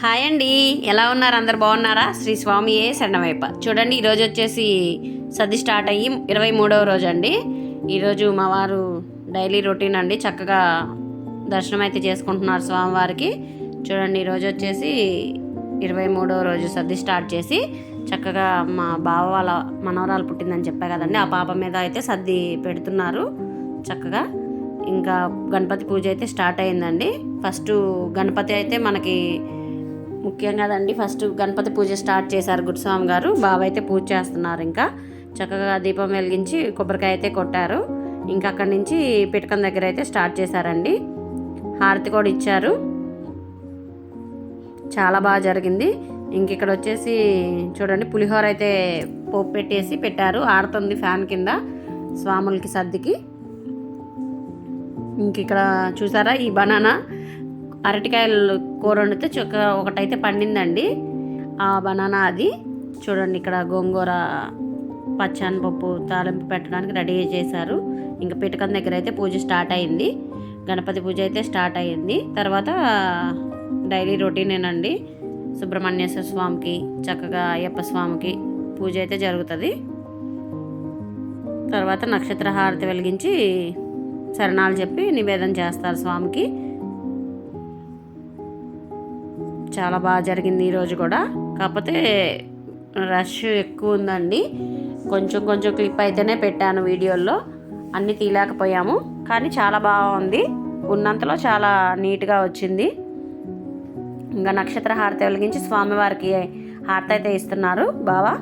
Hi అండి. ఎలా ఉన్నారు? అందరు బాగున్నారా? శ్రీ స్వామి ఏ శరణవైప చూడండి ఈరోజు వచ్చేసి సర్ది స్టార్ట్ అయ్యి ఇరవై మూడవ రోజు అండి. ఈరోజు మా వారు డైలీ రొటీన్ అండి. చక్కగా దర్శనం అయితే చేసుకుంటున్నారు స్వామివారికి. చూడండి ఈరోజు వచ్చేసి ఇరవై మూడవ రోజు సర్ది స్టార్ట్ చేసి చక్కగా మా బావ వాళ్ళ మనవరాలు పుట్టిందని చెప్పా కదండి. ఆ పాప మీద అయితే సర్ది పెడుతున్నారు చక్కగా. ఇంకా గణపతి పూజ అయితే స్టార్ట్ అయిందండి. ఫస్ట్ గణపతి అయితే మనకి ముఖ్యంగా అండి ఫస్ట్ గణపతి పూజ స్టార్ట్ చేశారు గురుస్వామి గారు. బాబు అయితే పూజ చేస్తున్నారు ఇంకా. చక్కగా దీపం వెలిగించి కొబ్బరికాయ అయితే కొట్టారు. ఇంకా అక్కడి నుంచి పిటకం దగ్గర అయితే స్టార్ట్ చేశారండి. హారతి కూడా ఇచ్చారు. చాలా బాగా జరిగింది. ఇంక ఇక్కడ వచ్చేసి చూడండి పులిహోర అయితే పోపు పెట్టేసి పెట్టారు. ఆడుతుంది ఫ్యాన్ కింద స్వాములకి సర్దికి ఇంక ఇక్కడ చూసారా ఈ బనానా? అరటికాయలు కూర వండితే చొక్క ఒకటైతే పండిందండి. ఆ బనానా అది. చూడండి ఇక్కడ గోంగూర పచ్చని పప్పు తాలింపు పెట్టడానికి రెడీ చేశారు. ఇంకా పిటకం దగ్గర అయితే పూజ స్టార్ట్ అయింది. గణపతి పూజ అయితే స్టార్ట్ అయ్యింది తర్వాత డైలీ రొటీనేనండి. సుబ్రహ్మణ్యేశ్వర స్వామికి చక్కగా అయ్యప్ప స్వామికి పూజ అయితే జరుగుతుంది. తర్వాత నక్షత్ర హారతి వెలిగించి శరణాలు చెప్పి నివేదన చేస్తారు స్వామికి. చాలా బాగా జరిగింది ఈరోజు కూడా. కాకపోతే రష్ ఎక్కువ ఉందండి. కొంచెం కొంచెం క్లిప్ అయితేనే పెట్టాను వీడియోల్లో. అన్నీ తీయలేకపోయాము. కానీ చాలా బాగుంది. ఉన్నంతలో చాలా నీట్గా వచ్చింది. ఇంకా నక్షత్ర హారతి వెలిగించి స్వామివారికి హారతి అయితే ఇస్తున్నారు. బావా?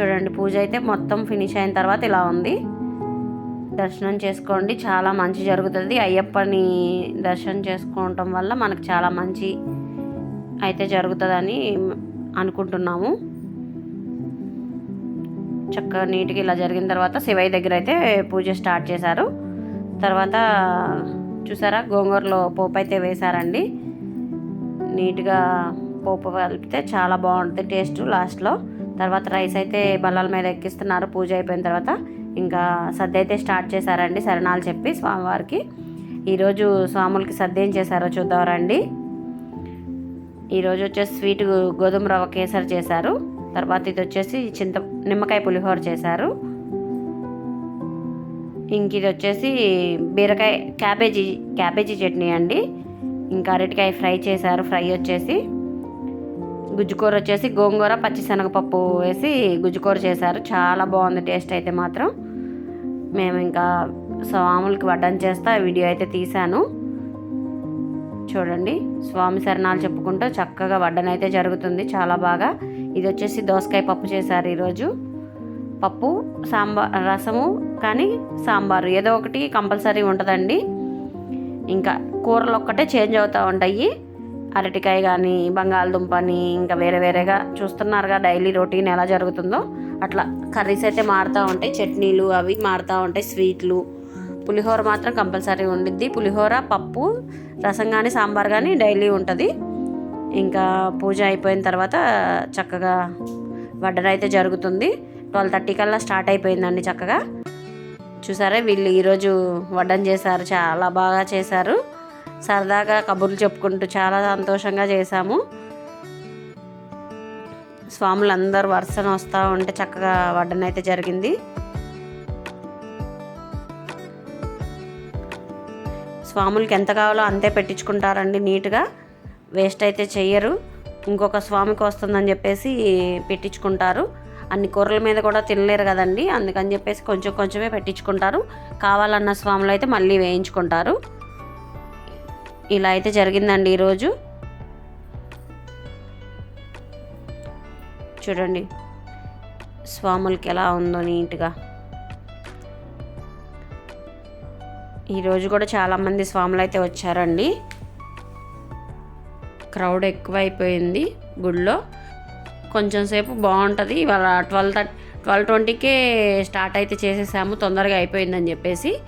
చూడండి పూజ అయితే మొత్తం ఫినిష్ అయిన తర్వాత ఇలా ఉంది. దర్శనం చేసుకోండి. చాలా మంచి జరుగుతుంది. అయ్యప్పని దర్శనం చేసుకోవటం వల్ల మనకు చాలా మంచి అయితే జరుగుతుందని అనుకుంటున్నాము. చక్కగా నీట్గా ఇలా జరిగిన తర్వాత శివయ్య దగ్గర అయితే పూజ స్టార్ట్ చేశారు. తర్వాత చూసారా? గోంగూరలో పోపు అయితే వేశారండి. నీట్గా పోపు కలిపితే చాలా బాగుంటుంది టేస్ట్ లాస్ట్లో. తర్వాత రైస్ అయితే బల్లాల మీద ఎక్కిస్తున్నారు. పూజ అయిపోయిన తర్వాత ఇంకా సద్ది అయితే స్టార్ట్ చేశారండి శరణాలు చెప్పి స్వామివారికి. ఈరోజు స్వాములకి సద్ది ఏం చేశారో చూద్దామండి ఈరోజు వచ్చేసి స్వీట్ గోధుమ రవ్వ కేసరి చేశారు. తర్వాత ఇది వచ్చేసి చింత నిమ్మకాయ పులిహోర చేశారు. ఇంక ఇది వచ్చేసి బీరకాయ క్యాబేజీ క్యాబేజీ చట్నీ అండి. ఇంకా అరటికాయ ఫ్రై చేశారు ఫ్రై వచ్చేసి. గుజ్జుకూర వచ్చేసి గోంగూర పచ్చిశనగపప్పు వేసి గుజ్జుకూర చేశారు. చాలా బాగుంది టేస్ట్ అయితే మాత్రం. మేము ఇంకా స్వాములకి వడ్డం చేస్తా వీడియో అయితే తీశాను. చూడండి స్వామి శరణాలు చెప్పుకుంటూ చక్కగా వడ్డన అయితే జరుగుతుంది చాలా బాగా. ఇది వచ్చేసి దోసకాయ పప్పు చేశారు ఈరోజు. పప్పు సాంబార్ రసము కానీ సాంబారు. ఏదో ఒకటి కంపల్సరీ ఉంటుందండి. ఇంకా కూరలు ఒక్కటే చేంజ్ అవుతూ ఉంటాయి. అరటికాయ కానీ బంగాళదుంప అని ఇంకా వేరే వేరేగా చూస్తున్నారుగా డైలీ రొటీన్ ఎలా జరుగుతుందో. అట్లా కర్రీస్ అయితే మారుతూ ఉంటాయి చట్నీలు అవి మారుతూ ఉంటాయి స్వీట్లు. పులిహోర మాత్రం కంపల్సరీ ఉండిద్ది. పులిహోర పప్పు రసం కానీ సాంబార్ కానీ డైలీ ఉంటుంది. ఇంకా పూజ అయిపోయిన తర్వాత చక్కగా వడ్డన అయితే జరుగుతుంది. ట్వెల్వ్ థర్టీ కల్లా స్టార్ట్ అయిపోయిందండి చక్కగా. చూసారా వీళ్ళు ఈరోజు వడ్డన చేశారు చాలా బాగా చేశారు. సరదాగా కబుర్లు చెప్పుకుంటూ చాలా సంతోషంగా చేశాము. స్వాములు అందరు వరుసన వస్తూ ఉంటే చక్కగా వడ్డన అయితే జరిగింది. స్వాములకి ఎంత కావాలో అంతే పెట్టించుకుంటారండి నీట్గా. వేస్ట్ అయితే చెయ్యరు. ఇంకొక స్వామికి వస్తుందని చెప్పేసి పెట్టించుకుంటారు. అన్ని కూరల మీద కూడా తినలేరు కదండి. అందుకని చెప్పేసి కొంచెం కొంచెమే పెట్టించుకుంటారు. కావాలన్న స్వాములు అయితే మళ్ళీ వేయించుకుంటారు. ఇలా అయితే జరిగిందండి ఈరోజు. చూడండి స్వాములకి ఎలా ఉందో నీట్గా. ఈరోజు కూడా చాలామంది స్వాములు అయితే వచ్చారండి. క్రౌడ్ ఎక్కువైపోయింది గుడిలో. కొంచెం సేపు బాగుంటుంది. ఇవాళ ట్వెల్వ్ థర్టీ ట్వెల్వ్ ట్వంటీకే స్టార్ట్ అయితే చేసేసాము. తొందరగా అయిపోయిందని చెప్పేసి.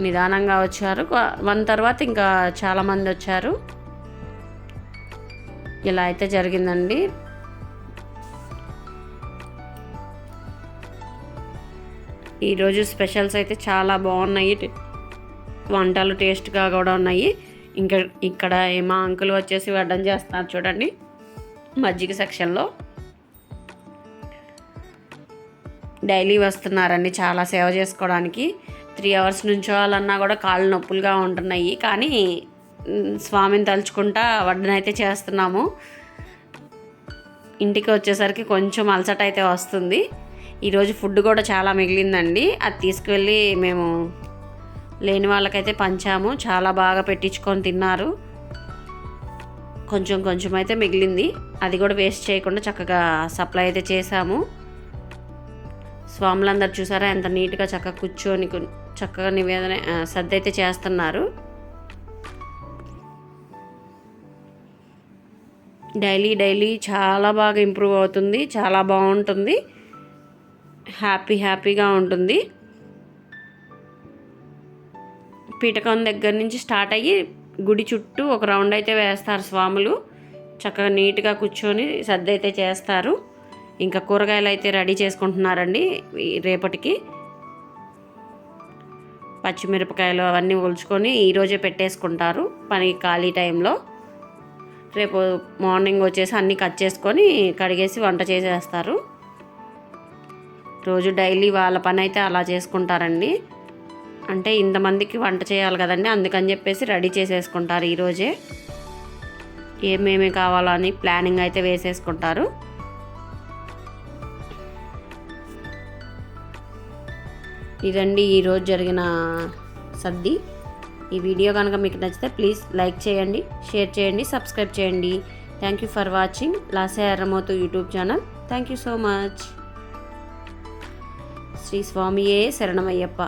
నిదానంగా వచ్చారు. వన్ తర్వాత ఇంకా చాలామంది వచ్చారు. ఇలా అయితే జరిగిందండి. ఈరోజు స్పెషల్స్ అయితే చాలా బాగున్నాయి. వంటలు టేస్ట్గా కూడా ఉన్నాయి. ఇంకా ఇక్కడ మా అంకుల్ వచ్చేసి వడ్డం చేస్తున్నారు చూడండి. మజ్జిగ సెక్షన్లో. డైలీ వస్తున్నారండి చాలా సేవ చేసుకోవడానికి. త్రీ అవర్స్ నుంచోవాలన్నా కూడా కాళ్ళు నొప్పులుగా ఉంటున్నాయి. కానీ స్వామిని తలుచుకుంటా వడ్డనైతే చేస్తున్నాము. ఇంటికి వచ్చేసరికి కొంచెం అలసట అయితే వస్తుంది. ఈరోజు ఫుడ్ కూడా చాలా మిగిలిందండి. అది తీసుకువెళ్ళి మేము లేని వాళ్ళకైతే పంచాము. చాలా బాగా పెట్టించుకొని తిన్నారు. కొంచెం కొంచెం అయితే మిగిలింది. అది కూడా వేస్ట్ చేయకుండా చక్కగా సప్లై అయితే చేశాము. స్వాములందరూ చూసారా ఎంత నీట్గా చక్కగా కూర్చొని చక్కగా నివేదన సర్దైతే సర్ది అయితే చేస్తున్నారు. డైలీ డైలీ చాలా బాగా ఇంప్రూవ్ అవుతుంది చాలా బాగుంటుంది. హ్యాపీ హ్యాపీగా ఉంటుంది. పీఠకం దగ్గర నుంచి స్టార్ట్ అయ్యి గుడి చుట్టూ ఒక రౌండ్ అయితే వేస్తారు స్వాములు. చక్కగా నీట్గా కూర్చొని సర్ది అయితే చేస్తారు. ఇంకా కూరగాయలు అయితే రెడీ చేసుకుంటున్నారండి రేపటికి. పచ్చిమిరపకాయలు అవన్నీ ఒలుచుకొని ఈరోజే పెట్టేసుకుంటారు. పని ఖాళీ టైంలో. రేపు మార్నింగ్ వచ్చేసి అన్నీ కట్ చేసుకొని కడిగేసి వంట చేసేస్తారు. రోజు డైలీ వాళ్ళ పని అయితే అలా చేసుకుంటారండి. అంటే ఇంతమందికి వంట చేయాలి కదండి అందుకని చెప్పేసి రెడీ చేసేసుకుంటారు ఈరోజే ఏమేమి కావాలో అని ప్లానింగ్ అయితే వేసేసుకుంటారు. ఇదండి ఈరోజు జరిగిన సర్ది ఈ వీడియో కనుక మీకు నచ్చితే ప్లీజ్ లైక్ చేయండి షేర్ చేయండి సబ్స్క్రైబ్ చేయండి. Thank you for watching లాసే Erramothu YouTube channel. Thank you so much Shri స్వామియే శరణమయ్యప్ప.